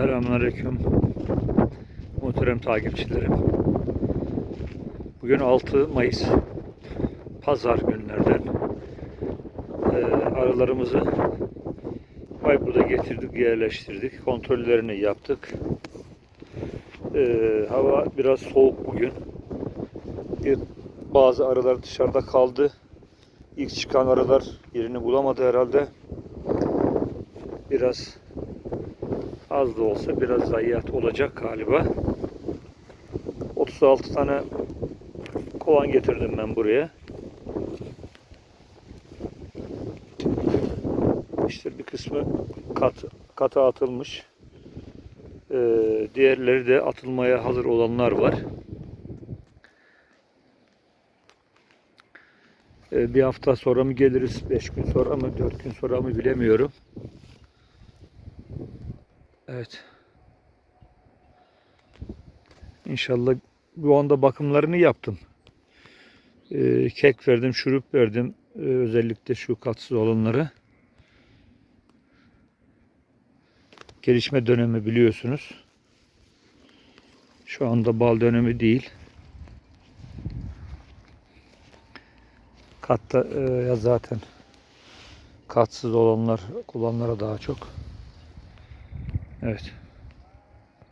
Selamünaleyküm. Muhterem takipçilerim. Bugün 6 Mayıs. Pazar günlerden. Ee, arılarımızı Bayburt'a getirdik, yerleştirdik. Kontrollerini yaptık. Ee, hava biraz soğuk bugün. Bir, bazı arılar dışarıda kaldı. İlk çıkan arılar yerini bulamadı herhalde. Biraz az da olsa biraz zayiat olacak galiba. 36 tane kovan getirdim ben buraya. İşte bir kısmı kat, kata atılmış. Ee, diğerleri de atılmaya hazır olanlar var. Ee, bir hafta sonra mı geliriz, beş gün sonra mı, dört gün sonra mı bilemiyorum. Evet. İnşallah bu anda bakımlarını yaptım. Ee, kek verdim, şurup verdim. Ee, özellikle şu katsız olanları. Gelişme dönemi biliyorsunuz. Şu anda bal dönemi değil. Katta e, ya zaten katsız olanlar kullanlara daha çok. Evet.